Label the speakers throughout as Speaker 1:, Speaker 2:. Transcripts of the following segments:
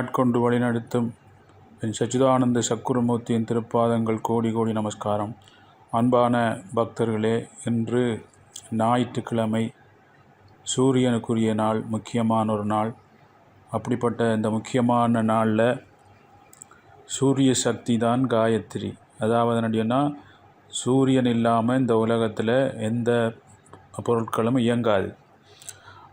Speaker 1: ஆட்கொண்டு வழிநடத்தும். என் சச்சிதானந்த சக்குரமூர்த்தியின் திருப்பாதங்கள் கோடி கோடி நமஸ்காரம். அன்பான பக்தர்களே இன்று ஞாயிற்றுக்கிழமை சூரியனுக்குரிய நாள் முக்கியமான ஒரு நாள். அப்படிப்பட்ட இந்த முக்கியமான நாளில் சூரிய சக்தி தான் காயத்ரி. அதாவது என்னடின்னா சூரியன் இல்லாமல் இந்த உலகத்தில் எந்த பொருட்களும் இயங்காது.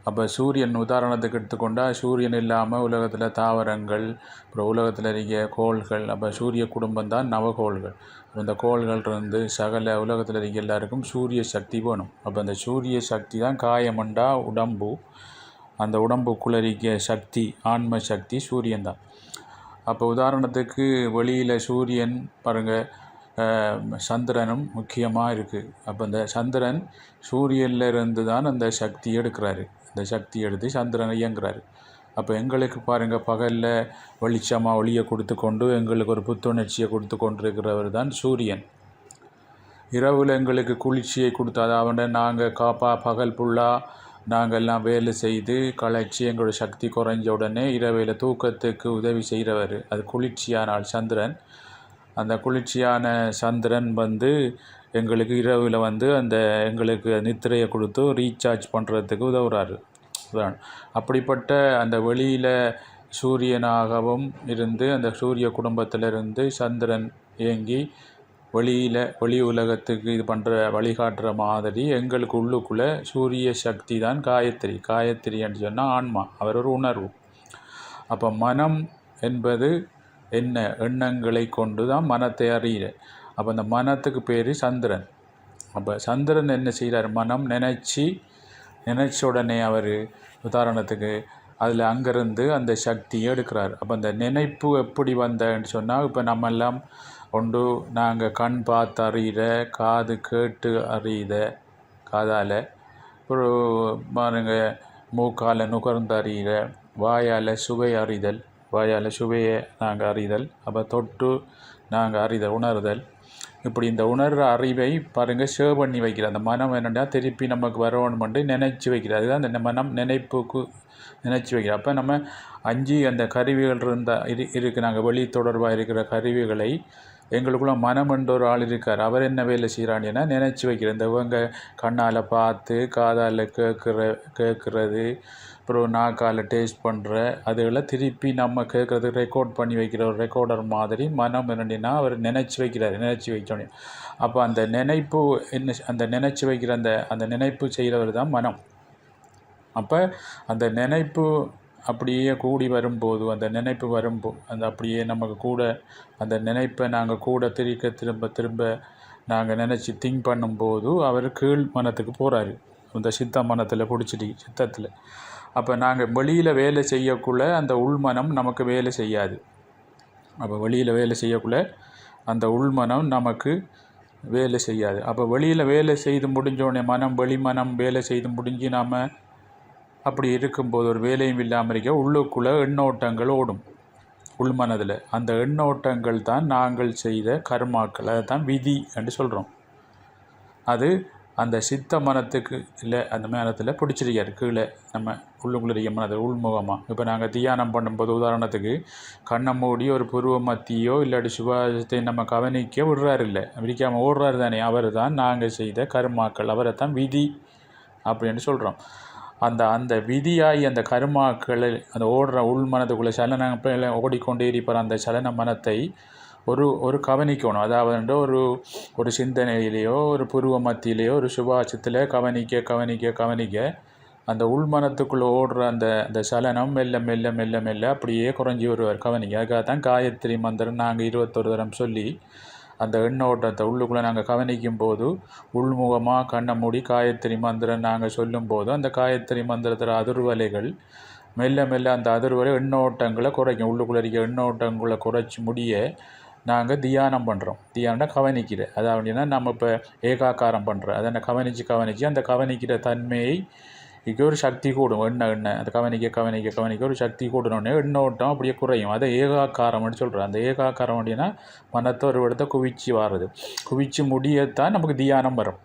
Speaker 1: அப்போ சூரியன் உதாரணத்துக்கு எடுத்துக்கொண்டால் சூரியன் இல்லாமல் உலகத்தில் தாவரங்கள் அப்புறம் உலகத்தில் இருக்கிற கோள்கள் அப்போ சூரிய குடும்பம் தான் நவகோள்கள். அப்ப இந்த கோள்கள் இருந்து சகல உலகத்தில் இருக்க எல்லாருக்கும் சூரிய சக்தி வேணும். அப்போ அந்த சூரிய சக்தி தான் காயமண்டா உடம்பு. அந்த உடம்புக்குள்ள இருக்க சக்தி ஆன்ம சக்தி சூரியன் தான். அப்போ உதாரணத்துக்கு வெளியில் சூரியன் பாருங்கள் சந்திரனும் முக்கியமாக இருக்குது அப்போ இந்த சந்திரன் சூரியனில் இருந்து தான் அந்த சக்தி எடுக்கிறாரு. அந்த சக்தி எடுத்து சந்திரன் இயங்குறாரு. அப்போ எங்களுக்கு பாருங்கள் பகலில் வெளிச்சமாக ஒளியை கொடுத்து கொண்டு எங்களுக்கு ஒரு புத்துணர்ச்சியை கொடுத்து கொண்டிருக்கிறவர் தான் சூரியன். இரவில் எங்களுக்கு குளிர்ச்சியை கொடுத்து அதாவது நாங்கள் காப்பா பகல் ஃபுல்லாக நாங்கள் எல்லாம் வேலை செய்து களைச்சி எங்களோட சக்தி குறைஞ்ச உடனே இரவில் தூக்கத்துக்கு உதவி செய்கிறவர் அது குளிர்ச்சியானால் சந்திரன். அந்த குளிர்ச்சியான சந்திரன் வந்து எங்களுக்கு இரவில் வந்து அந்த எங்களுக்கு நித்திரையை கொடுத்து ரீசார்ஜ் பண்ணுறதுக்கு உதவுறாரு. தான். அப்படிப்பட்ட அந்த வெளியில் சூரியனாகவும் இருந்து அந்த சூரிய குடும்பத்திலிருந்து சந்திரன் இயங்கி வெளியில் வெளி உலகத்துக்கு இது பண்ணுற வழிகாட்டுற மாதிரி எங்களுக்கு உள்ளுக்குள்ளே சூரிய சக்தி தான் காயத்ரி. காயத்ரின்னு சொன்னால் ஆன்மா அவர் ஒரு உணர்வு. அப்போ மனம் என்பது என்ன? எண்ணங்களை கொண்டு தான் மனத்தை அறியிற அப்போ அந்த மனத்துக்கு பேர் சந்திரன். அப்போ சந்திரன் என்ன செய்கிறார் மனம் நினச்சி நினச்ச உடனே அவர் உதாரணத்துக்கு அதில் அங்கேருந்து அந்த சக்தியை எடுக்கிறார். அப்போ அந்த நினைப்பு எப்படி வந்தேன்னு சொன்னால் இப்போ நம்ம எல்லாம் ஒன்று நாங்கள் கண் பார்த்து அறியிற காது கேட்டு அறியுத காதால் ஒரு பாருங்க மூக்கால் நுகர்ந்து அறிகிற வாயால் சுவை அறிதல் வாயால் சுவையை நாங்கள் அறிதல் அப்போ தொட்டு நாங்கள் அறிதல் உணர்தல் இப்படி இந்த உணர்கிற அறிவை பாருங்கள் சேவ் பண்ணி வைக்கிற அந்த மனம் என்னென்னா திருப்பி நமக்கு வரணுமெண்டு நினைச்சு வைக்கிறது அதுதான் அந்த மனம் நினைப்புக்கு நினச்சி வைக்கிற அப்போ நம்ம அஞ்சு அந்த கருவிகள் இருந்தால் இரு இருக்குது நாங்கள் வெளி தொடர்பாக இருக்கிற கருவிகளை எங்களுக்குள்ள மனம் என்ற ஒரு ஆள் இருக்கார். அவர் என்ன வேலை செய்கிறாங்கன்னா நினச்சி வைக்கிற இந்த இவங்க கண்ணால் பார்த்து காதால் கேட்குற கேட்குறது அப்புறம் நாக்கால் டேஸ்ட் பண்ணுற அதுகளை திருப்பி நம்ம கேட்குறது ரெக்கார்ட் பண்ணி வைக்கிற ஒரு ரெக்கார்டர் மாதிரி மனம் என்னடினா அவர் நினச்சி வைக்கிறார். நினச்சி வைக்கணும் அப்போ அந்த நினைப்பு என்ன அந்த நினச்சி வைக்கிற அந்த அந்த நினைப்பு செய்கிறவர் தான் மனம். அப்போ அந்த நினைப்பு அப்படியே கூடி வரும்போது அந்த நினைப்பு வரும்போ அந்த அப்படியே நமக்கு கூட அந்த நினைப்பை நாங்கள் கூட திரிக்க திரும்ப திரும்ப நாங்கள் நினச்சி திங்க் பண்ணும்போது அவர் கீழ் மனத்துக்கு போகிறாரு அந்த சித்த மனத்தில் பிடிச்சிட்டு சித்தத்தில். அப்போ நாங்கள் வெளியில் வேலை செய்யக்குள்ள அந்த உள்மனம் நமக்கு வேலை செய்யாது. அப்போ வெளியில் வேலை செய்யக்குள்ள அந்த உள்மனம் நமக்கு வேலை செய்யாது. அப்போ வெளியில் வேலை செய்து முடிஞ்சோடனே மனம் வெளிமனம் வேலை செய்து முடிஞ்சு நாம் அப்படி இருக்கும்போது ஒரு வேலையும் இல்லாமல் இருக்க உள்ளுக்குள்ளே எண்ணோட்டங்கள் ஓடும். உள்மனதில் அந்த எண்ணோட்டங்கள் தான் நாங்கள் செய்த கர்மாக்கள். அதை தான் விதி என்று சொல்கிறோம் அது அந்த சித்த மனத்துக்கு இல்லை அந்த மனத்தில் பிடிச்சிருக்காரு கீழே. நம்ம உள்ளுக்குள்ள மனது உள்முகமாக இப்போ நாங்கள் தியானம் பண்ணும்போது உதாரணத்துக்கு கண்ணை மூடி ஒரு புருவ மத்தியோ இல்லாட்டி சுபாசத்தை நம்ம கவனிக்க விடுறாரு இல்லை. விரிக்காமல் ஓடுறாரு தானே. அவர் தான் நாங்கள் செய்த கர்மாக்கள். அவரை தான் விதி அப்படின்னு சொல்கிறோம் அந்த அந்த விதியாகி அந்த கருமாக்களை அந்த ஓடுற உள் மனதுக்குள்ளே சலன ஓடிக்கொண்டே இருப்பார். அந்த சலன மனத்தை ஒரு ஒரு கவனிக்கணும். அதாவது ஒரு ஒரு சிந்தனையிலேயோ ஒரு புருவ மத்தியிலேயோ ஒரு சுபாசத்தில் கவனிக்க கவனிக்க கவனிக்க அந்த உள்மனத்துக்குள்ளே ஓடுற அந்த அந்த சலனம் மெல்ல மெல்ல மெல்ல மெல்ல அப்படியே குறைஞ்சி வருவார். கவனிக்க அதுக்காக தான் காயத்ரி மந்திரம் நாங்கள் இருபத்தொரு தரம் சொல்லி அந்த எண்ணோட்டத்தை உள்ளுக்குள்ளே நாங்கள் கவனிக்கும் போது உள்முகமாக கண்ணை மூடி காயத்ரி மந்திரம் நாங்கள் சொல்லும்போது அந்த காயத்ரி மந்திரத்தில் அதிர்வலைகள் மெல்ல மெல்ல அந்த அதிர்வலை எண்ணோட்டங்களை குறைக்கும். உள்ளுக்குள்ளே இருக்க எண்ணோட்டங்களை குறைச்சி முடிய நாங்கள் தியானம் பண்ணுறோம் தியானம்னா கவனிக்கிற அதாவது நம்ம இப்போ ஏகாக்காரம் பண்ணுறோம் அதை கவனித்து கவனித்து அந்த கவனிக்கிற தன்மையை இங்கே ஒரு சக்தி கூடும். எண்ணெய் எண்ணெய் அதை கவனிக்க கவனிக்க கவனிக்க ஒரு சக்தி கூடணுன்னே ஓட்டம் அப்படியே குறையும். அதை ஏகாக்காரம்னு சொல்கிறோம் அந்த ஏகாக்காரம் அப்படின்னா மனத்தை ஒரு இடத்த குவிச்சு வாருது. குவிச்சு முடியத்தான் நமக்கு தியானம் வரும்.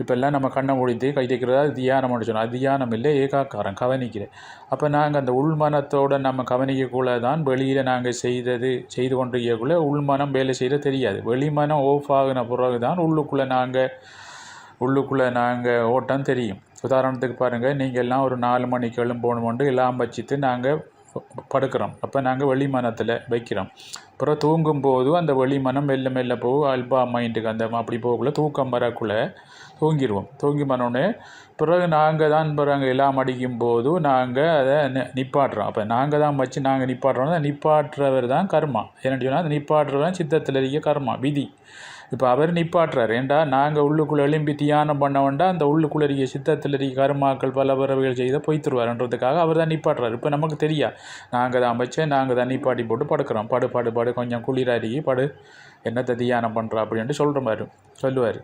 Speaker 1: இப்போல்லாம் நம்ம கண்ணை முடித்து கை தைக்கிறதா தியானம் சொன்னோம். அது தியானம் இல்லை ஏகாக்காரம். கவனிக்கிறேன் அப்போ நாங்கள் அந்த உள்மனத்தோடு நம்ம கவனிக்கக்குள்ளே தான் வெளியில் நாங்கள் செய்தது செய்து கொண்டிருக்கக்குள்ளே உள்மனம் வேலை செய்ய தெரியாது. வெளிமனம் ஓஃப் ஆகின பிறகு தான் உள்ளுக்குள்ளே நாங்கள் உள்ளுக்குள்ளே நாங்கள் ஓட்டம் தெரியும். உதாரணத்துக்கு பாருங்கள் நீங்கள் எல்லாம் ஒரு நாலு மணிக்கு எழும்போணுமெண்டு எல்லாம் வச்சுட்டு நாங்கள் படுக்கிறோம். அப்போ நாங்கள் வெளிமனத்தில் வைக்கிறோம். அப்புறம் தூங்கும்போது அந்த வெளிமனம் மெல்ல மெல்ல போகும். அல்பா மைண்டுக்கு அந்த அப்படி போகக்குள்ள தூக்கம் வரக்குள்ளே தூங்கிடுவோம் தூங்கி பண்ணோடனே பிறகு நாங்கள் தான் பிறகு எல்லாம் அடிக்கும் போது நாங்கள் அதை நிப்பாட்டுறோம். அப்போ நாங்கள் தான் வச்சு நாங்கள் நிப்பாட்டுறோம் நிப்பாட்டுறவர் தான் கர்மா. என்னன்னு சொன்னால் அந்த நிப்பாட்டுறவர் தான் சித்தத்தில் இருக்க கர்மா விதி. இப்போ அவர் நிப்பாட்டுறார். ஏண்டா நாங்கள் உள்ளுக்குள்ளே எழும்பி தியானம் பண்ண வேண்டாம் அந்த உள்ளுக்குள்ளறிய சித்தத்தில் இருக்க கருமாக்கள் பல பறவைகள் செய்த பொய்த்துருவாருன்றதுக்காக அவர் தான் நிப்பாட்டுறாரு. இப்போ நமக்கு தெரியா நாங்கள் தான் வச்சேன் நாங்கள் தான் நிப்பாட்டி போட்டு படுக்கிறோம். படு படு படு கொஞ்சம் குளிராடி படு. என்னத்தை தியானம் பண்ணுறா அப்படின்ட்டு சொல்கிற மாதிரி சொல்லுவார்.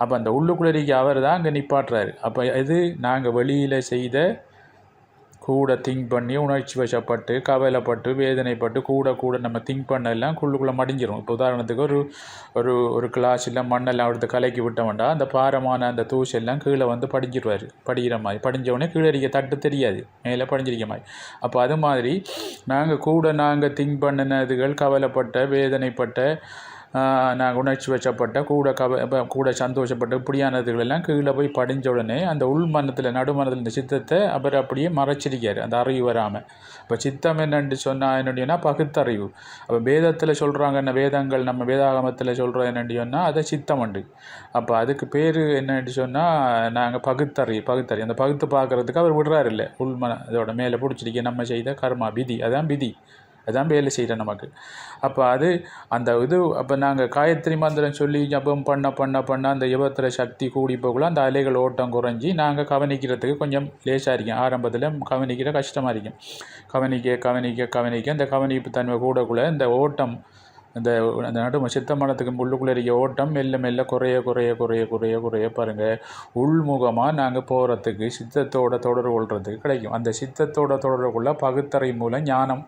Speaker 1: அப்போ அந்த உள்ளுக்குள்ளறிக்கு அவர் தான் அங்கே நிப்பாட்டுறாரு. அப்போ இது நாங்கள் வெளியில் செய்த கூட திங்க் பண்ணி உணர்ச்சி வசப்பட்டு கவலைப்பட்டு வேதனைப்பட்டு கூட கூட நம்ம திங்க் பண்ணெல்லாம் குள்ளுக்குள்ளே மடிஞ்சிரும். இப்போ உதாரணத்துக்கு ஒரு ஒரு ஒரு கிளாஸில் மண்ணெல்லாம் எடுத்து கலக்கி விட்டோம்டா அந்த பாரமான அந்த தூசெல்லாம் கீழே வந்து படிஞ்சிருவார். படிக்கிற மாதிரி. படிஞ்சவொடனே கீழே இருக்க தட்டு தெரியாது. மேலே படிஞ்சிருக்க மாதிரி. அப்போ அது மாதிரி நாங்கள் கூட நாங்கள் திங்க் பண்ணினதுகள் கவலைப்பட்ட வேதனைப்பட்ட நாங்கள் உணர்ச்சி வச்சப்பட்ட கூட கவ கூட சந்தோஷப்பட்ட இப்படியானதுகள் எல்லாம் கீழே போய் படிஞ்ச உடனே அந்த உள்மனத்தில் நடுமனத்தில் இந்த சித்தத்தை அவர் அப்படியே மறைச்சிருக்கார் அந்த அறிவு வராமல் இப்போ சித்தம் என்னன்னு சொன்னால் என்னடினா பகுத்தறிவு. அப்போ வேதத்தில் சொல்கிறாங்க என்ன வேதங்கள் நம்ம வேதாகமத்தில் சொல்கிறோம் என்னென்னு சொன்னால் அதை சித்தம் உண்டு. அப்போ அதுக்கு பேர் என்னன்னு சொன்னால் நாங்கள் பகுத்தறிவு பகுத்தறிவு அந்த பகுத்து பார்க்குறதுக்கு அவர் விடுறாரு இல்லை. உள்மன இதோட மேலே பிடிச்சிருக்க நம்ம செய்த கர்மா விதி. அதான் விதி. அதுதான் வேலை செய்கிறோம் நமக்கு. அப்போ அது அந்த இது அப்போ நாங்கள் காயத்ரி மந்திரம் சொல்லி ஜபம் பண்ண பண்ண பண்ண அந்த யுவத்திர சக்தி கூடி போகல அந்த அலைகள் ஓட்டம் குறைஞ்சி நாங்கள் கவனிக்கிறதுக்கு கொஞ்சம் லேசாக இருக்கும். ஆரம்பத்தில் கவனிக்கிற கஷ்டமாக இருக்கும். கவனிக்க கவனிக்க கவனிக்க அந்த கவனிப்பு தன்மை கூடக்குள்ள இந்த ஓட்டம் இந்த அந்த நடும சித்த மனத்துக்கு உள்ளுக்குள்ளே இருக்க ஓட்டம் மெல்ல மெல்ல குறைய குறைய குறைய குறைய குறைய பாருங்கள் உள்முகமாக நாங்கள் போகிறதுக்கு சித்தத்தோட தொடர்பு கொள்றதுக்கு கிடைக்கும். அந்த சித்தத்தோட தொடர்புக்குள்ள பகுத்தறை மூலம் ஞானம்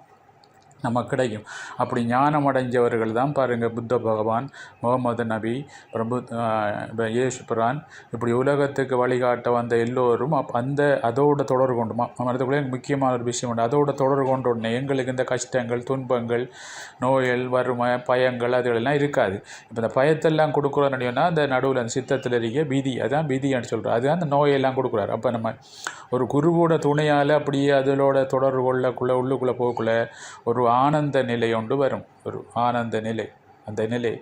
Speaker 1: நமக்கு கிடைக்கும் அப்படி ஞானம் அடைஞ்சவர்கள் தான் பாருங்கள் புத்த பகவான் முகமது நபி பிரபு ஆஹ் இப்படி உலகத்துக்கு வழிகாட்ட வந்த எல்லோரும் அப் அந்த அதோட தொடர் கொண்டு மனதுக்குள்ளே முக்கியமான ஒரு விஷயம் உண்டு. அதோட தொடர் கொண்ட உடனே எங்களுக்கு இந்த கஷ்டங்கள் துன்பங்கள் நோய்கள் வறுமை பயங்கள் அதுகளெல்லாம் இருக்காது. இப்போ இந்த பயத்தெல்லாம் கொடுக்குறது சொன்னால் அந்த நடுவில் அந்த சித்தத்தில் இருக்க பீதி அதான் பீதின்னு சொல்கிறோம் அதுதான் அந்த நோயெல்லாம் கொடுக்குறாரு. அப்போ நம்ம ஒரு குருவோட துணையால் அப்படியே அதோட தொடர்பு கொள்ளக்குள்ளே உள்ளுக்குள்ளே போகக்குள்ள ஒரு ஆனந்த நிலை ஒன்று வரும். ஒரு ஆனந்த நிலை. அந்த நிலை.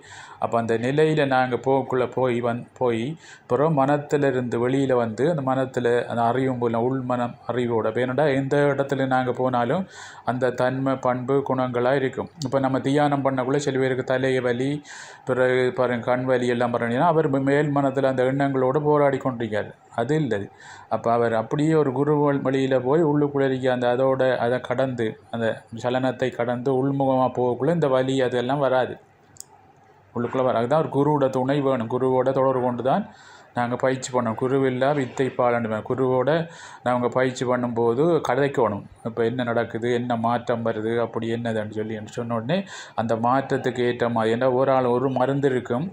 Speaker 1: அப்போ அந்த நிலையில் நாங்கள் போகக்குள்ளே போய் வந் போய் அப்புறம் மனத்திலிருந்து வெளியில் வந்து அந்த மனத்தில் அந்த அறிவும் போல உள் மனம் அறிவோட வேணும்டா எந்த இடத்துல நாங்கள் போனாலும் அந்த தன்மை பண்பு குணங்களாக இருக்கும். இப்போ நம்ம தியானம் பண்ணக்குள்ளே சில பேருக்கு தலைய வலி பிறகு பாருங்க கண் வலி எல்லாம் பண்ணீங்கன்னா அவர் மேல் மனத்தில் அந்த எண்ணங்களோடு போராடி கொண்டிருக்கார். அது இல்லை அப்போ அவர் அப்படியே ஒரு குரு வழியில் போய் உள்ளுக்குள்ளே இருக்க அந்த அதோட அதை கடந்து அந்த சலனத்தை கடந்து உள்முகமாக போகக்குள்ளே இந்த வலி அதெல்லாம் வராது. உள்ளுக்குள்ளே வர அதுதான் ஒரு குருவோட துணை வேணும். குருவோட தொடர்பு கொண்டு தான் நாங்கள் பயிற்சி பண்ணோம். குருவில்லா வித்தை பாலண்டு குருவோட நாங்கள் பயிற்சி பண்ணும்போது கதைக்கணும். இப்போ என்ன நடக்குது? என்ன மாற்றம் வருது? அப்படி என்னதுன்னு சொல்லி என்று சொன்ன உடனே அந்த மாற்றத்துக்கு ஏற்ற மாதிரி ஏன்னா ஒரு ஆள் ஒரு மருந்து இருக்கும்.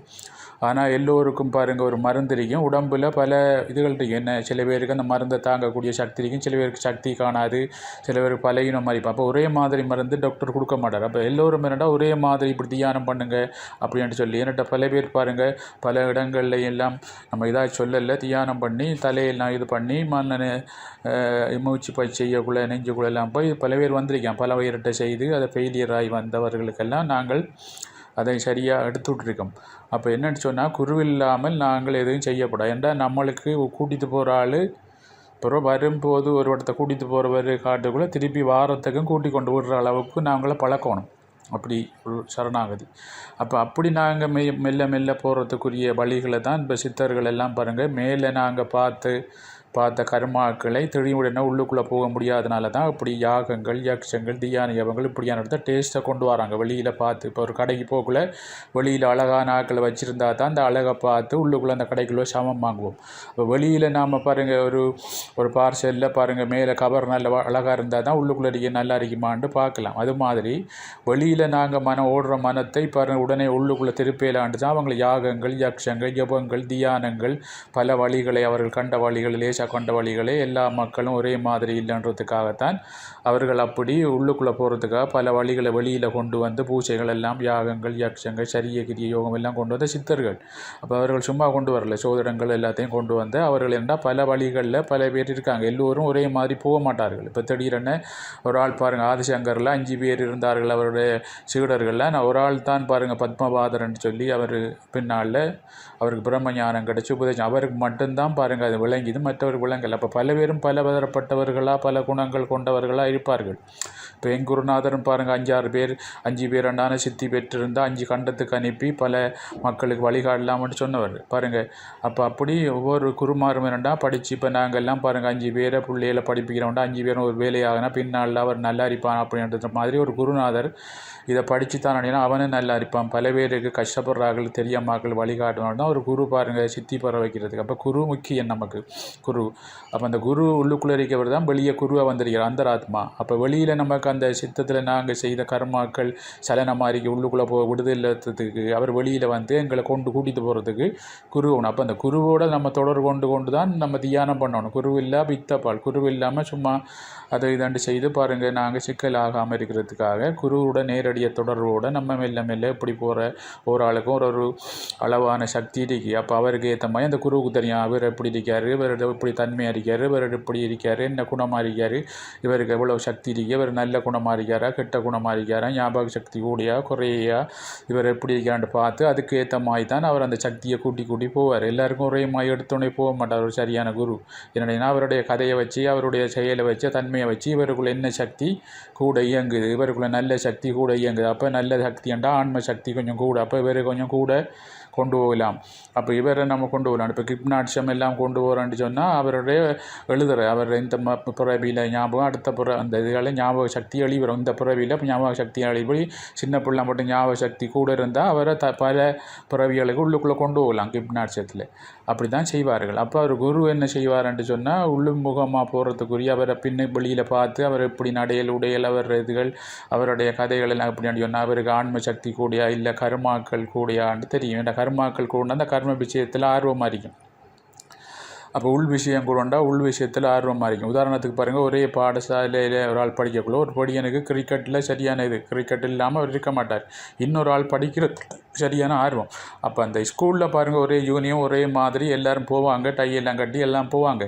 Speaker 1: ஆனால் எல்லோருக்கும் பாருங்கள் ஒரு மருந்து இருக்கும் உடம்பில் பல இதுகள் இருக்கும் என்ன? சில பேருக்கு அந்த மருந்தை தாங்கக்கூடிய சக்தி இருக்கும் சில பேருக்கு சக்தி காணாது. சில பேருக்கு பலகீனம் மாதிரி அப்போ ஒரே மாதிரி மருந்து டாக்டர் கொடுக்க மாட்டார். அப்போ எல்லோரும் என்னடா ஒரே மாதிரி இப்படி தியானம் பண்ணுங்கள் அப்படின்ட்டு சொல்லி என்கிட்ட பல பேர் பாருங்கள் பல இடங்கள்ல எல்லாம் நம்ம இதாக சொல்லலை தியானம் பண்ணி தலையெல்லாம் இது பண்ணி மண்ணனை மூச்சு பயிற்சி செய்யக்குள்ள நெஞ்சுக்குள்ள எல்லாம் போய் பல பேர் வந்திருக்கேன் பல பேர்கிட்ட செய்து அதை ஃபெயிலியர் ஆகி வந்தவர்களுக்கெல்லாம் நாங்கள் அதை சரியாக எடுத்து விட்ருக்கோம் அப்போ என்னன்னு சொன்னால் குருவில்லாமல் நாங்கள் எதுவும் செய்யப்படாது ஏன்டா நம்மளுக்கு கூட்டிகிட்டு போகிற ஆள்? அப்புறம் வரும்போது ஒரு இடத்த கூட்டிகிட்டு போகிறவர் காட்டுக்குள்ளே திருப்பி வாரத்துக்கும் கூட்டி கொண்டு விடுற அளவுக்கு நாங்கள பழக்கணும். அப்படி ஒரு சரணாகதி. அப்போ அப்படி நாங்கள் மெய் மெல்ல மெல்ல போகிறதுக்குரிய வழிகளை தான் இப்போ சித்தர்கள் எல்லாம் பாருங்கள் மேலே நாங்கள் பார்த்து பார்த்த கர்மாக்களை தெளிவுடனே உள்ளுக்குள்ளே போக முடியாதனால தான் இப்படி யாகங்கள் யக்ஷங்கள் தியான யவங்கள் இப்படியான இடத்த டேஸ்ட்டை கொண்டு வராங்க. வெளியில் பார்த்து இப்போ ஒரு கடைக்கு போகக்குள்ள வெளியில் அழகான ஆக்களை வச்சுருந்தா தான் அந்த அழகை பார்த்து உள்ளுக்குள்ளே அந்த கடைக்குள்ளே சமம் வாங்குவோம். இப்போ வெளியில் நாம் பாருங்கள் ஒரு ஒரு பார்சலில் பாருங்கள் மேலே கவர் நல்ல அழகாக இருந்தால் தான் உள்ளுக்குள்ளே இருக்க நல்லா இருக்குமான்னு பார்க்கலாம். அது மாதிரி வெளியில் நாங்கள் மனம் ஓடுற மனத்தை பாருங்கள் உடனே உள்ளுக்குள்ளே திருப்பேலாண்டு தான் அவங்களை யாகங்கள் யக்ஷங்கள் யபங்கள் தியானங்கள் பல வழிகளை அவர்கள் கண்ட வழிகளிலே லேசாக கொண்ட வழிகளை எல்லா மக்களும் ஒரே மாதிரி இல்லைன்றதுக்காகத்தான் அவர்கள் அப்படி உள்ளுக்குள்ளே போகிறதுக்காக பல வழிகளை வெளியில் கொண்டு வந்து பூஜைகள் எல்லாம் யாகங்கள் யக்ஷங்கள் சரிய கிரிய யோகம் எல்லாம் கொண்டு வந்த சித்தர்கள். அப்போ அவர்கள் சும்மா கொண்டு வரல. சோதனங்கள் எல்லாத்தையும் கொண்டு வந்து அவர்கள் என்றால் பல வழிகளில் பல பேர் இருக்காங்க. எல்லோரும் ஒரே மாதிரி போக மாட்டார்கள். இப்போ திடீரென ஒரு ஆள் பாருங்கள் ஆதிசங்கரில் அஞ்சு பேர் இருந்தார்கள் அவருடைய சீடர்கள்லாம். நான் ஒரு ஆள் தான் பாருங்கள் பத்மபாதரன் சொல்லி அவர் பின்னால் அவருக்கு பிரம்ம ஞானம் கிடச்சி உபதேசம். அவருக்கு மட்டும்தான் பாருங்கள் அது விளங்கிது மற்றவர் விளங்கல். அப்போ பல பேரும் பல பதரப்பட்டவர்களாக பல குணங்கள் கொண்டவர்களாக இருப்பார்கள். இப்போ என் குருநாதரும் பாருங்கள் அஞ்சாறு பேர் அஞ்சு பேர் அண்டான சித்தி பெற்றிருந்தால் அஞ்சு கண்டத்துக்கு அனுப்பி பல மக்களுக்கு வழிகாடலாம்னு சொன்னவர். பாருங்கள் அப்போ அப்படி ஒவ்வொரு குருமாரும் என்னண்டா படித்து இப்போ நாங்கள் எல்லாம் பாருங்கள் அஞ்சு பேரை பிள்ளைகளை படிப்பிக்கிறோம்டா அஞ்சு பேரும் ஒரு வேலையாகனா பின்னால் அவர் நல்லா இருப்பான் அப்படின்ற மாதிரி ஒரு குருநாதர் இதை படித்து தான் அப்படின்னா அவனும் நல்லா இருப்பான். பல பேருக்கு கஷ்டப்படுறார்கள் தெரியாமாக்கள் வழிகாட்டணும் தான் ஒரு குரு பாருங்கள் சித்தி பெற வைக்கிறதுக்கு. அப்போ குரு முக்கியம் நமக்கு. குரு. அப்போ அந்த குரு உள்ளுக்குள்ளே இருக்கிறவர் தான் வெளியே குருவாக வந்திருக்கிறார் அந்தராத்மா. அப்போ வெளியில் நமக்கு அந்த சித்தத்தில் நாங்கள் செய்த கர்மாக்கள் மாதிரி உள்ளுக்குள்ளே போக விடுதலைத்துக்கு அவர் வெளியில் வந்து எங்களை கொண்டு கூட்டிகிட்டு போகிறதுக்கு குரு ஒன்று அப்போ அந்த குருவோட நம்ம தொடர்பு கொண்டு கொண்டு தான் நம்ம தியானம் பண்ணணும். குரு இல்லா பித்தப்பால் குரு இல்லாமல் சும்மா அதை இதாண்டு செய்து பாருங்கள் நாங்கள் சிக்கல் ஆகாமல் இருக்கிறதுக்காக குருவோட நேரடிய தொடர்போடு நம்ம மெல்ல மெல்ல இப்படி போகிற ஒரு ஆளுக்கும் ஒரு ஒரு அளவான சக்தி இருக்கு. அப்போ அவருக்கு ஏற்ற மாதிரி அந்த குருவுக்கு தெரியும் அவர் எப்படி இருக்கார் இவர் இப்படி தன்மையாக இருக்கார் இவர் எப்படி இருக்கார் என்ன குணமாக இருக்கார் இவருக்கு எவ்வளோ சக்தி இருக்கு இவர் நல்ல குணமாக இருக்காரா கெட்ட குணமாக இருக்காரா ஞாபக சக்தி கூடியா குறையா இவர் எப்படி இருக்கான்னு பார்த்து அதுக்கு ஏற்ற மாதிரி தான் அவர் அந்த சக்தியை கூட்டி கூட்டி போவார். எல்லாருக்கும் ஒரே மாதிரி எடுத்தோடனே போக மாட்டார் ஒரு சரியான குரு. என்னென்னா அவருடைய கதையை வச்சு அவருடைய செயலை வச்சு தன்மையை வச்சு இவருக்குள்ள என்ன சக்தி கூட இயங்குது இவருக்குள்ள நல்ல சக்தி கூட இயங்குது அப்போ நல்ல சக்தி சக்திண்டா ஆன்ம சக்தி கொஞ்சம் கூட. அப்போ வேறு கொஞ்சம் கூட கொண்டு போகலாம். அப்போ இவரை நம்ம கொண்டு போகலாம். இப்போ கிப்நாட்சம் எல்லாம் கொண்டு போகிறோன்னு சொன்னால் அவருடைய எழுதுற அவர் இந்த பிறவியில் ஞாபகம் அடுத்த பிற அந்த இதுகளை ஞாபக சக்தி அழிவரும் இந்த பிறவியில் ஞாபக சக்தி அழிபடி சின்ன பிள்ளை மட்டும் ஞாபக சக்தி கூட இருந்தால் அவரை த பல பிறவிகளுக்கு உள்ளுக்குள்ளே கொண்டு போகலாம் கிப்னாட்சத்தில். அப்படி தான் செய்வார்கள். அப்போ அவர் குரு என்ன செய்வார்ன்னு சொன்னால் உள்ளுமுகமாக போகிறதுக்குரிய அவரை பின்ன வெளியில் பார்த்து அவர் எப்படி நடையல் உடையல் அவர் இதுகள் அவருடைய கதைகள் எல்லாம் எப்படி சொன்னால் அவருக்கு ஆன்ம சக்தி கூடியா இல்லை கருமாக்கள் கூடியான்னு தெரியும். ஏன்னா கர்மாக்கள் கூட அந்த கர்ம விஷயத்தில் ஆர்வமாக இருக்கும். அப்போ உள் விஷயம் கூடண்டா உள் விஷயத்தில் ஆர்வமாக இருக்கும். உதாரணத்துக்கு பாருங்கள் ஒரே பாடசாலையில் ஒரு ஆள் படிக்கக்குள்ள ஒரு படியனுக்கு கிரிக்கெட்டில் சரியான இது கிரிக்கெட் இல்லாமல் அவர் இருக்க மாட்டார். இன்னொரு ஆள் படிக்கிறது சரியான ஆர்வம். அப்போ அந்த ஸ்கூலில் பாருங்கள் ஒரே யூனியும் ஒரே மாதிரி எல்லோரும் போவாங்க டை எல்லாம் கட்டி எல்லாம் போவாங்க.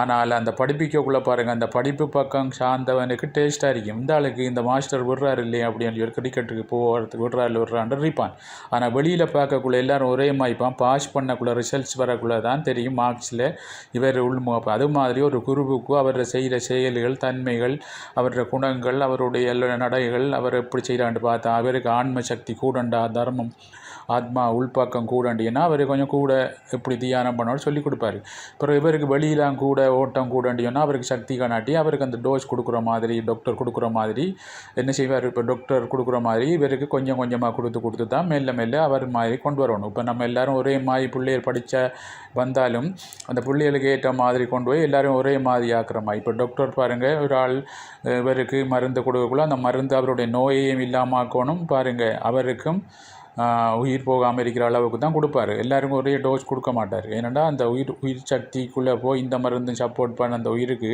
Speaker 1: ஆனால் அந்த படிப்பிக்கக்குள்ளே பாருங்கள் அந்த படிப்பு பக்கம் சார்ந்தவனுக்கு டேஸ்ட்டாக இருக்கும். இந்த ஆளுக்கு இந்த மாஸ்டர் விடுறாரு இல்லையா அப்படின்னு சொல்லி கிரிக்கெட்டுக்கு போகிறதுக்கு விடுறாரு விடுறான்னு இருப்பான். ஆனால் வெளியில் பார்க்கக்குள்ள எல்லோரும் ஒரே மாதிரிப்பான் பாஸ் பண்ணக்குள்ள ரிசல்ட்ஸ் வரக்குள்ளே தான் தெரியும் மார்க்ஸில் இவர் உள்முகப்பா அது மாதிரி ஒரு குருவுக்கு அவர் செய்கிற செயல்கள் தன்மைகள் அவருடைய குணங்கள் அவருடைய எல்லா நடைகள் அவர் எப்படி செய்கிறான்னு பார்த்தா அவருக்கு ஆன்ம சக்தி கூடண்டா தர்மம் ஆத்மா உள்பக்கம் கூடண்டியன்னா அவர் கொஞ்சம் கூட எப்படி தியானம் பண்ணணும்னு சொல்லி கொடுப்பாரு. அப்புறம் இவருக்கு வெளியெலாம் கூட ஓட்டம் கூடண்டினா அவருக்கு சக்தி காணாட்டி அவருக்கு அந்த டோஸ் கொடுக்குற மாதிரி டாக்டர் கொடுக்குற மாதிரி என்ன செய்வார் இப்போ டாக்டர் கொடுக்குற மாதிரி இவருக்கு கொஞ்சம் கொஞ்சமாக கொடுத்து கொடுத்து தான் மெல்ல மெல்ல அவர் மாதிரி கொண்டு வரணும். இப்போ நம்ம எல்லாரும் ஒரே மாதிரி பிள்ளைகள் படித்த வந்தாலும் அந்த பிள்ளைகளுக்கு ஏற்ற மாதிரி கொண்டு போய் எல்லாரும் ஒரே மாதிரி ஆக்குற மாதிரி. இப்போ டாக்டர் பாருங்கள் ஒரு ஆள் இவருக்கு மருந்து கொடுக்கக்குள்ள அந்த மருந்து அவருடைய நோயையும் இல்லாமல் ஆக்கணும் பாருங்கள் அவருக்கும் உயிர் போகாமல் இருக்கிற அளவுக்கு தான் கொடுப்பாரு. எல்லாருக்கும் ஒரே டோஸ் கொடுக்க மாட்டார். ஏன்னா அந்த உயிர் உயிர் சக்திக்குள்ளே போய் இந்த மருந்து சப்போர்ட் பண்ண அந்த உயிருக்கு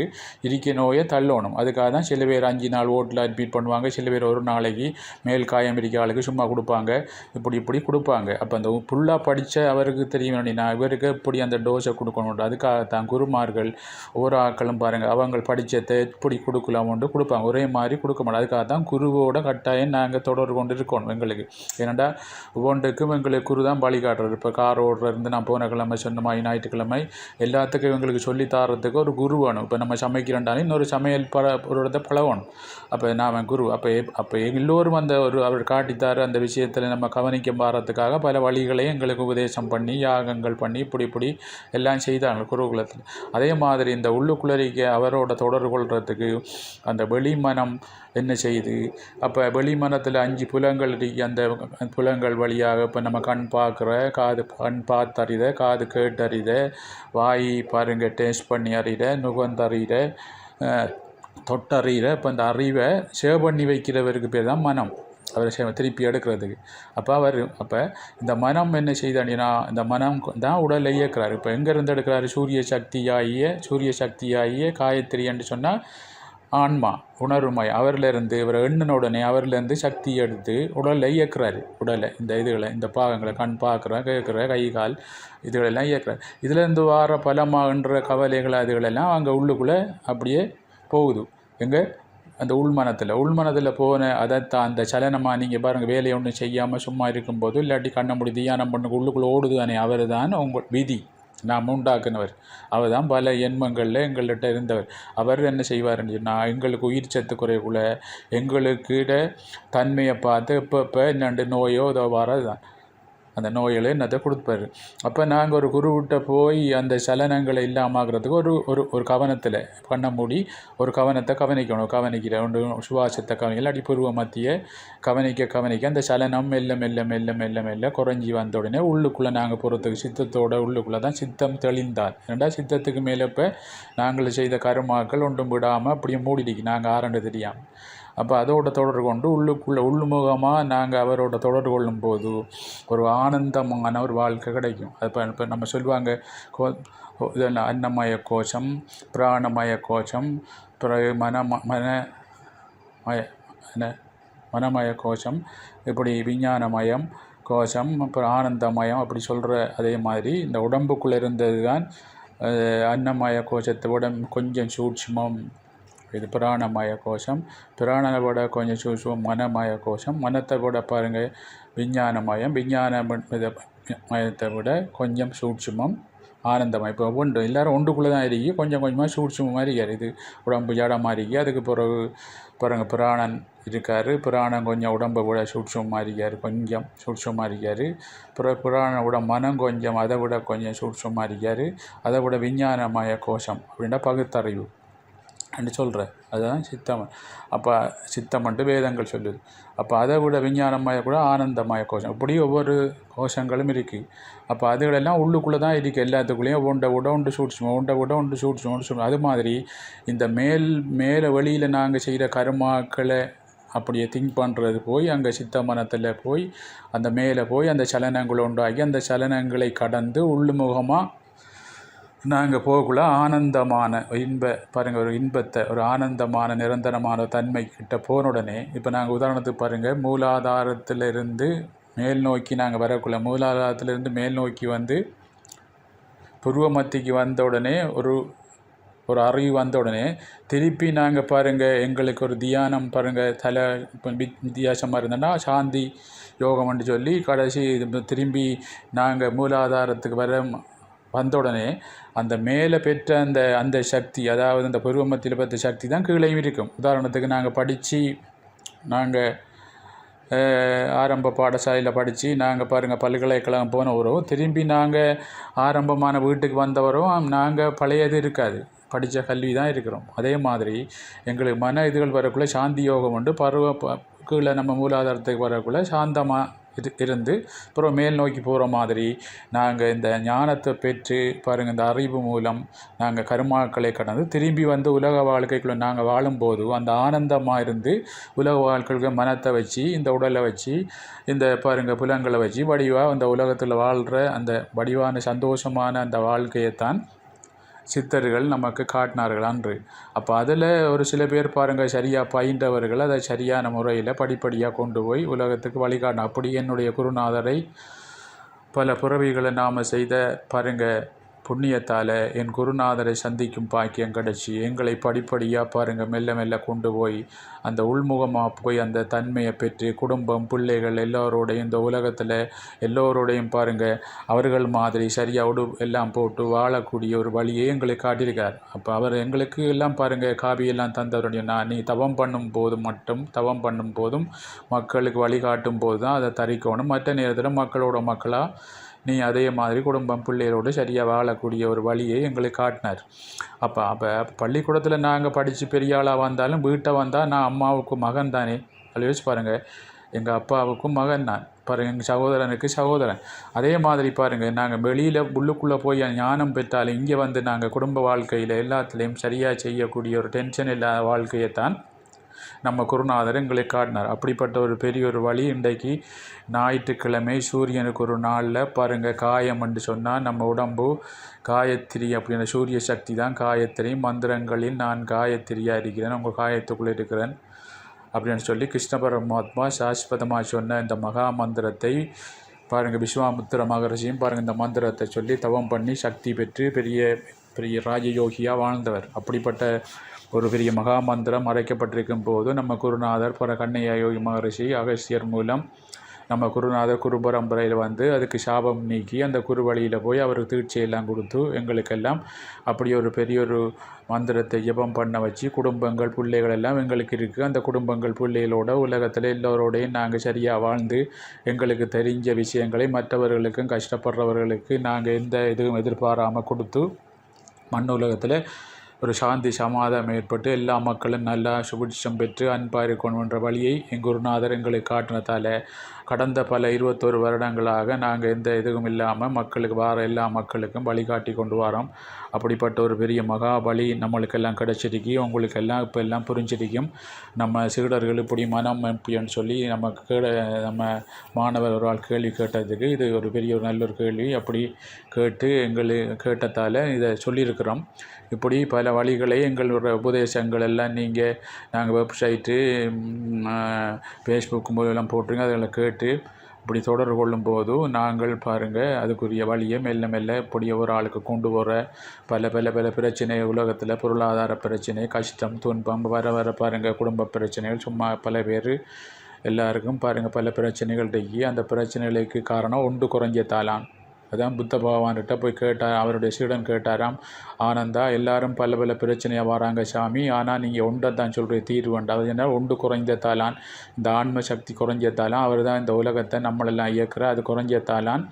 Speaker 1: இருக்க நோயை தள்ளணும். அதுக்காக தான் சில பேர் அஞ்சு நாள் ஓட்டில் அட்மிட் பண்ணுவாங்க. சில பேர் ஒரு நாளைக்கு மேல் காயம் இருக்க ஆளுக்கு சும்மா கொடுப்பாங்க. இப்படி இப்படி கொடுப்பாங்க. அப்போ அந்த ஃபுல்லாக படித்த அவருக்கு தெரியும் நான் இவருக்கு இப்படி அந்த டோஸை கொடுக்கணும் அதுக்காக தான் குருமார்கள் ஒவ்வொரு ஆட்களும் பாருங்கள் அவங்க படித்ததை எப்படி கொடுக்கலாமோன்ட்டு கொடுப்பாங்க. ஒரே மாதிரி கொடுக்க மாட்டோம் அதுக்காக தான் குருவோட கட்டாயம் நாங்கள் தொடர்பு கொண்டு இருக்கணும் எங்களுக்கு. ஏன்னாண்டா ஒவ்வொன்றுக்கும் எங்களுக்கு குரு தான் வழிகாட்டுறது இப்போ கார் ஓடுறது நான் போன கிழமை சொன்ன மாதிரி ஞாயிற்றுக்கிழமை எல்லாத்துக்கும் எங்களுக்கு சொல்லி தரத்துக்கு ஒரு குரு வேணும். இப்போ நம்ம சமைக்கிறேன்டாலும் இன்னொரு சமையல் பல ஒரு இடத்த பழகணும் அப்போ நான் குரு. அப்போ அப்போ எல்லோரும் அந்த ஒரு அவர் காட்டித்தார் அந்த விஷயத்தில் நம்ம கவனிக்க பாரத்துக்காக பல வழிகளையும் எங்களுக்கு உபதேசம் பண்ணி யாகங்கள் பண்ணி இப்படி இப்படி எல்லாம் செய்தாங்க குருகுலத்தில். அதே மாதிரி இந்த உள்ளுக்குளறிக்கு அவரோட தொடர்பு கொள்றதுக்கு அந்த வெளிமனம் என்ன செய்யுது அப்போ வெளிமனத்தில் அஞ்சு புலங்கள் அந்த புலங்கள் வழியாக இப்போ நம்ம கண் பார்க்குற காது கண் பார்த்தறித காது கேட்டறித வாய் பாருங்க டேஸ்ட் பண்ணி அறிகிற நுகர்ந்தறிகிற தொட்டறிகிற இப்போ அந்த அறிவை சேவ் பண்ணி வைக்கிறவருக்கு பேர் தான் மனம். அவரை சே- திருப்பி எடுக்கிறதுக்கு. அப்போ அவர் அப்போ இந்த மனம் என்ன செய்தாண்டினா இந்த மனம் தான் உடலை இயக்கிறார். இப்போ எங்கேருந்து எடுக்கிறாரு? சூரிய சக்தியாகிய சூரிய சக்தியாகிய காயத்ரி என்று சொன்னால் ஆன்மா உணர்வுமாய் அவரிலிருந்து இவர் எண்ணின உடனே அவரிலேருந்து சக்தி எடுத்து உடலை இயக்குறாரு. உடலை இந்த இதுகளை இந்த பாகங்களை கண் பார்க்குற கேட்குற கை கால் இதுகளெல்லாம் இயக்குறாரு. இதுலேருந்து வர பலமாகன்ற கவலைகள் அதுகளெல்லாம் அங்கே உள்ளுக்குள்ளே அப்படியே போகுது. எங்கே? அந்த உள்மனத்தில். உள்மனத்தில் போன அதைத்தான் அந்த சலனமாக நீங்கள் பாருங்கள் வேலையை ஒன்றும் செய்யாமல் சும்மா இருக்கும்போது இல்லாட்டி கண்ணை முடி தியானம் பண்ண உள்ளுக்குள்ளே ஓடுது தானே அவர் தான் உங்கள் விதி. நாம் உண்டாக்குனவர். அவர் தான் பல எண்மங்களில் எங்கள்கிட்ட இருந்தவர். அவர் என்ன செய்வாருன்னு சொன்னால் எங்களுக்கு உயிர் சத்து குறைவுல எங்களுக்கிட தன்மையை பார்த்து இப்போ இப்போ என்னண்டு நோயோ இதோ வரது தான் அந்த நோய்களை என்னத்தை கொடுப்பாரு. அப்போ நாங்கள் ஒரு குருவிட்ட போய் அந்த சலனங்களை இல்லாமாகிறதுக்கு ஒரு ஒரு ஒரு கவனத்தில் கண்ணை மூடி ஒரு கவனத்தை கவனிக்கணும். கவனிக்கிற ஒன்று சுவாசத்தை கவனிக்கல அடிப்பூர்வ மத்திய கவனிக்க கவனிக்க அந்த சலனம் மெல்ல மெல்ல மெல்ல மெல்ல மெல்ல குறைஞ்சி வந்த உடனே உள்ளுக்குள்ளே நாங்கள் போகிறதுக்கு சித்தத்தோட உள்ளுக்குள்ளே தான் சித்தம் தெளிந்தார். ரெண்டா சித்தத்துக்கு மேலே இப்போ நாங்கள் செய்த கருமாக்கள் ஒன்றும் விடாமல் அப்படியே மூடிடிக்கு நாங்கள் ஆரண்டு தெரியாமல் அப்போ அதோட தொடர்பு கொண்டு உள்ளுக்குள்ளே உள்ளுமுகமாக நாங்கள் அவரோட தொடர்பு கொள்ளும் போது ஒரு ஆனந்தமான ஒரு வாழ்க்கை கிடைக்கும். இப்போ இப்போ நம்ம சொல்லுவாங்க கோ இதெல்லாம் அன்னமய கோஷம் பிராணமய கோஷம் பிறகு மன மன மய என்ன மனமய கோஷம் இப்படி விஞ்ஞானமயம் கோஷம் அப்புறம் ஆனந்தமயம் அப்படி சொல்கிற அதே மாதிரி இந்த உடம்புக்குள்ளே இருந்தது தான் அன்னமய கோஷத்தை உடம்பு கொஞ்சம் சூட்சுமம் இது பிராணமய கோஷம். பிராணனை விட கொஞ்சம் சூட்சுமம் மனமய கோஷம். மனத்தை விட பாருங்கள் விஞ்ஞானமயம். விஞ்ஞான இதை மயத்தை விட கொஞ்சம் சூட்சுமம் ஆனந்தமாக இப்போ ஒன்று எல்லாரும் ஒன்றுக்குள்ளே தான் இருக்கி கொஞ்சம் கொஞ்சமாக சூட்சுமம் மாதிரி இருக்காரு இது உடம்பு ஜடமாக இருக்கி அதுக்கு பிறகு பாருங்க பிராணன் இருக்கார். பிராணம் கொஞ்சம் உடம்பை விட சூட்சமாக இருக்கார் கொஞ்சம் சூட்சமாக இருக்கார் பிறகு புராணம் விட மனம் கொஞ்சம் அதை விட கொஞ்சம் சூட்சமாக இருக்கார் அதை விட விஞ்ஞானமய கோஷம் அப்படின்னா பகுத்தறிவு. என்று சொல்கிற அதுதான் சித்தம். அப்போ சித்தம்ன்ட்டு வேதங்கள் சொல்லுது. அப்போ அதை விட விஞ்ஞானமாக கூட ஆனந்தமாய கோஷம். இப்படி ஒவ்வொரு கோஷங்களும் இருக்குது அப்போ அதுகளெல்லாம் உள்ளுக்குள்ளே தான் இருக்குது எல்லாத்துக்குள்ளேயும் ஒன்றை விட ஒன்று சூட்சுமம் ஒன்றை விட ஒன்று சூட்சுமம் ஒன்று அது மாதிரி இந்த மேல் மேலே வெளியில் நாங்கள் செய்கிற கருமாக்களை அப்படியே திங்க் பண்ணுறது போய் அங்கே சித்த மனத்தில் போய் அந்த மேலே போய் அந்த சலனங்களை உண்டாக்கி அந்த சலனங்களை கடந்து உள்ளுமுகமாக நாங்கள் போகக்குள்ள ஆனந்தமான இன்ப பாருங்கள் ஒரு இன்பத்தை ஒரு ஆனந்தமான நிரந்தரமான தன்மை கிட்ட போன உடனே இப்போ நாங்கள் உதாரணத்துக்கு பாருங்கள் மூலாதாரத்திலிருந்து மேல் நோக்கி நாங்கள் வரக்குள்ள மூலாதாரத்திலிருந்து மேல் நோக்கி வந்து புருவ மத்திக்கு வந்த உடனே ஒரு ஒரு அறிவு வந்த உடனே திருப்பி நாங்கள் பாருங்கள் எங்களுக்கு ஒரு தியானம் பாருங்கள் தலை இப்போ வித்- வித்தியாசமாக இருந்தோன்னா சாந்தி யோகம்னு சொல்லி கடைசி திரும்பி நாங்கள் மூலாதாரத்துக்கு வர வந்த உடனே அந்த மேலே பெற்ற அந்த அந்த சக்தி அதாவது அந்த பருவமத்தில் பெற்ற சக்தி தான் கீழேயும் இருக்கும். உதாரணத்துக்கு நாங்கள் படித்து நாங்கள் ஆரம்ப பாடசாலையில் படித்து நாங்கள் பாருங்கள் பல்கலைக்கழகம் போனவரோ திரும்பி நாங்கள் ஆரம்பமான வீட்டுக்கு வந்தவரும் நாங்கள் பழையது இருக்காது. படித்த கல்வி தான் இருக்கிறோம். அதே மாதிரி எங்களுக்கு மன இதுகள் வரக்குள்ளே சாந்தி யோகம் உண்டு. பருவ ப- கீழே நம்ம மூலாதாரத்துக்கு வரக்குள்ளே சாந்தமாக இது இருந்து அப்புறம் மேல் நோக்கி போகிற மாதிரி நாங்கள் இந்த ஞானத்தை பெற்று பாருங்கள் இந்த அறிவு மூலம் நாங்கள் கருமாக்களை கடந்து திரும்பி வந்து உலக வாழ்க்கைக்குள்ள நாங்கள் வாழும்போது அந்த ஆனந்தமாக இருந்து உலக வாழ்க்கைக்கு மனத்தை வச்சு இந்த உடலை வச்சு இந்த பாருங்கள் புலங்களை வச்சு வடிவாக அந்த உலகத்தில் வாழ்கிற அந்த வடிவான சந்தோஷமான அந்த வாழ்க்கையைத்தான் சித்தர்கள் நமக்கு காட்டினார்கள் அன்று அப்போ அதில் ஒரு சில பேர் பாருங்கள் சரியாக பயின்றவர்கள் அதை சரியான முறையில் படிப்படியாக கொண்டு போய் உலகத்துக்கு வழிகாட்டணும் அப்படி என்னுடைய குருநாதரை பல பிறவிகளை நாம் செய்த பாருங்கள் புண்ணியத்தால் என் குருநாதரை சந்திக்கும் பாக்கியம் கிடச்சி. எங்களை படிப்படியாக பாருங்கள் மெல்ல மெல்ல கொண்டு போய். அந்த உள்முகமாக போய் அந்த தன்மையை பெற்று குடும்பம் பிள்ளைகள் எல்லோரோடையும் இந்த உலகத்தில் எல்லோரோடையும் பாருங்கள் அவர்கள் மாதிரி சரியாக உடு எல்லாம் போட்டு வாழக்கூடிய ஒரு வழியை எங்களுக்கு காட்டியிருக்கார். அப்போ அவர் எங்களுக்கு எல்லாம் பாருங்கள் காவியெல்லாம் தந்தவருடைய நான். நீ தவம் பண்ணும் போது மட்டும் தவம் பண்ணும் போதும் மக்களுக்கு வழிகாட்டும் போது தான் அதை தரிக்கணும். மற்ற நேரத்தில் மக்களோட மக்களாக நீ அதே மாதிரி குடும்பம் பிள்ளைகளோடு சரியாக வாழக்கூடிய ஒரு வழியை எங்களுக்கு காட்டினார். அப்போ அப்போ பள்ளிக்கூடத்தில் நாங்கள் படித்து பெரிய ஆளாக வந்தாலும் வீட்டை வந்தால் நான் அம்மாவுக்கு மகன் தானே? அதில் யோசிச்சு பாருங்கள் எங்கள் அப்பாவுக்கும் மகன் நான் பாருங்கள் எங்கள் சகோதரனுக்கு சகோதரன். அதே மாதிரி பாருங்கள் நாங்கள் வெளியில் உள்ளுக்குள்ளே போய் ஞானம் பெற்றாலும் இங்கே வந்து நாங்கள் குடும்ப வாழ்க்கையில் எல்லாத்துலேயும் சரியாக செய்யக்கூடிய ஒரு டென்ஷன் இல்லாத வாழ்க்கையை தான் நம்ம குருநாதர் எங்களை காட்டினார். அப்படிப்பட்ட ஒரு பெரிய ஒரு வழி இன்றைக்கு ஞாயிற்றுக்கிழமை சூரியனுக்கு ஒரு நாளில் பாருங்கள் காயம் என்று சொன்னால் நம்ம உடம்பு காயத்ரி அப்படின்ற சூரிய சக்தி தான் காயத்ரி. மந்திரங்களில் நான் காயத்ரியாக இருக்கிறேன் உங்கள் காயத்துக்குள்ளே இருக்கிறேன் அப்படின்னு சொல்லி கிருஷ்ண பரமாத்மா சாஸ்வதமாக சொன்ன இந்த மகா மந்திரத்தை பாருங்கள் விஸ்வாமுத்திர மகரிஷியும் பாருங்கள் இந்த மந்திரத்தை சொல்லி தவம் பண்ணி சக்தி பெற்று பெரிய பெரிய ராஜயோகியாக வாழ்ந்தவர். அப்படிப்பட்ட ஒரு பெரிய மகா மந்திரம் மறைக்கப்பட்டிருக்கும் போது நம்ம குருநாதர் பர கண்ணையா யோகி மகரிஷி அகஸ்தியர் மூலம் நம்ம குருநாதர் குரு பரம்பரையில் வந்து அதுக்கு சாபம் நீக்கி அந்த குரு வழியில் போய் அவருக்கு தீட்சையெல்லாம் கொடுத்து எங்களுக்கெல்லாம் அப்படி ஒரு பெரிய ஒரு மந்திரத்தை ஜபம் பண்ண வச்சு குடும்பங்கள் பிள்ளைகள் எல்லாம் எங்களுக்கு இருக்குது அந்த குடும்பங்கள் பிள்ளைகளோட உலகத்தில் எல்லோரோடையும் நாங்கள் சரியாக வாழ்ந்து எங்களுக்கு தெரிஞ்ச விஷயங்களை மற்றவர்களுக்கும் கஷ்டப்படுறவர்களுக்கு நாங்கள் எந்த இதுவும் எதிர்பாராமல் கொடுத்து மண் உலகத்தில் ஒரு சாந்தி சமாதானம் ஏற்பட்டு எல்லா மக்களும் நல்லா சுபிட்சம் பெற்று அன்பாயிருக்கணும் என்ற வழியை என் குருநாதர் எங்களுக்கு காட்டினதால கடந்த பல இருபத்தொரு வருடங்களாக நாங்கள் எந்த இதுவும் இல்லாமல் மக்களுக்கு வார எல்லா மக்களுக்கும் வழிகாட்டி கொண்டு வரோம். அப்படிப்பட்ட ஒரு பெரிய மகா பலி நம்மளுக்கெல்லாம் கிடச்சிருக்கு. உங்களுக்கெல்லாம் இப்போ எல்லாம் புரிஞ்சிருக்கும். நம்ம சீடர்கள் இப்படி மனம் எப்படின்னு சொல்லி நம்ம கேட நம்ம மாணவர் ஒரு ஆள் கேள்வி கேட்டதுக்கு இது ஒரு பெரிய ஒரு நல்ல ஒரு கேள்வி. அப்படி கேட்டு எங்களுக்கு கேட்டதால் இதை சொல்லியிருக்கிறோம். இப்படி பல வழிகளை எங்களோட உபதேசங்கள் எல்லாம் நீங்கள் நாங்கள் வெப்சைட்டு ஃபேஸ்புக் மூலம் போட்டுருங்க. அதில் கேட்டு இப்படி தொடர்பு கொள்ளும் போது நாங்கள் பாருங்கள் அதுக்குரிய வழியை மெல்ல மெல்ல இப்படி ஒரு ஆளுக்கு கொண்டு போகிற பல பல பல பிரச்சனை உலகத்தில் பொருளாதார பிரச்சனை கஷ்டம் துன்பம் வர வர பாருங்கள் குடும்ப பிரச்சனைகள் சும்மா பல பேர் எல்லாருக்கும் பாருங்கள் பல பிரச்சனைகள் இருக்கு அந்த பிரச்சனைகளுக்கு காரணம் ஒன்று குறைஞ்ச தாளான் அதான் புத்த பகவான்கிட்ட போய் கேட்டார் அவருடைய சீடன் கேட்டாராம் ஆனந்தா எல்லாரும் பல பல பிரச்சனையாக வராங்க சாமி ஆனால் நீங்கள் ஒன்றை தான் சொல்கிற தீர்வுண்டு அது என்ன ஒன்று குறைஞ்சத்தாலான் இந்த ஆன்ம சக்தி குறைஞ்சத்தாலான் அவர் தான் இந்த உலகத்தை நம்மளெல்லாம் இயக்குற அது குறைஞ்சத்தாலான்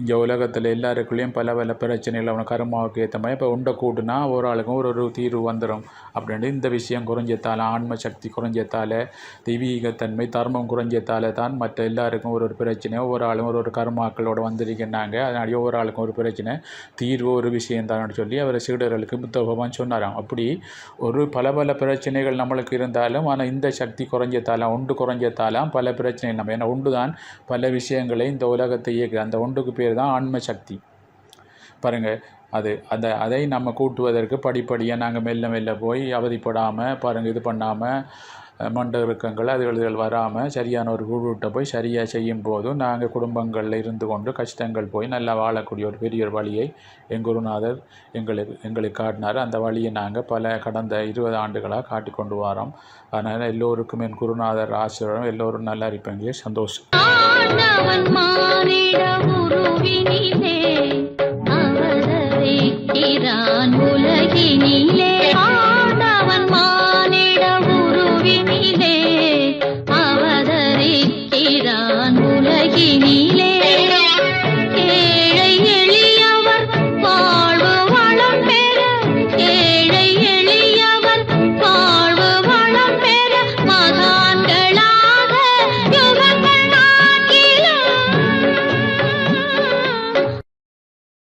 Speaker 1: இங்கே உலகத்தில் எல்லாருக்குள்ளேயும் பல பல பிரச்சனைகள் அவனை கருமாவுக்கு ஏற்ற மாதிரி இப்போ உண்டை கூட்டுனா ஒரு ஆளுக்கும் ஒரு ஒரு தீர்வு வந்துடும் அப்படின்ட்டு இந்த விஷயம் குறைஞ்சத்தால் ஆன்ம சக்தி குறைஞ்சத்தால் தெய்வீகத்தன்மை தர்மம் குறைஞ்சத்தால் தான் மற்ற எல்லாருக்கும் ஒரு ஒரு பிரச்சனை ஒவ்வொரு ஆளும் ஒரு ஒரு கர்மாக்களோடு வந்திருக்கின்றாங்க அதனால ஒவ்வொரு ஆளுக்கும் ஒரு பிரச்சனை தீர்வு ஒரு விஷயம் தான் சொல்லி அவர் சீடர்களுக்கு புத்த பகவான் சொன்னாராம் அப்படி ஒரு பல பல பிரச்சனைகள் நம்மளுக்கு இருந்தாலும் ஆனால் இந்த சக்தி குறைஞ்சத்தாலாம் ஒன்று குறைஞ்சத்தாலாம் பல பிரச்சனைகள் நம்ம ஏன்னா ஒன்று தான் பல விஷயங்களை இந்த உலகத்தை இயக்குது. அந்த ஒன்றுக்கு பேர் தான் ஆன்ம சக்தி பாருங்கள் அது அந்த அதை நம்ம கூட்டுவதற்கு படிப்படியாக நாங்கள் மெல்ல மெல்ல போய் அவதிப்படாமல் பாருங்கள் இது பண்ணாமல் மண்டருக்கங்கள் அதுகள் வராமல் சரியான ஒரு குழுவிட்ட போய் சரியாக செய்யும் போதும் நாங்கள் குடும்பங்களில் இருந்து கொண்டு கஷ்டங்கள் போய் நல்லா வாழக்கூடிய ஒரு பெரிய ஒரு வழியை என் குருநாதர் எங்களுக்கு எங்களுக்கு காட்டினார். அந்த வழியை நாங்கள் பல கடந்த இருபது ஆண்டுகளாக காட்டி கொண்டு வரோம். அதனால் எல்லோருக்கும் என் குருநாதர் ஆசீர்வாதம் எல்லோரும் நல்லா இருப்பீங்க. சந்தோஷம்.
Speaker 2: உருவினிலே அவதரிக்கிறான் உலகினிலே.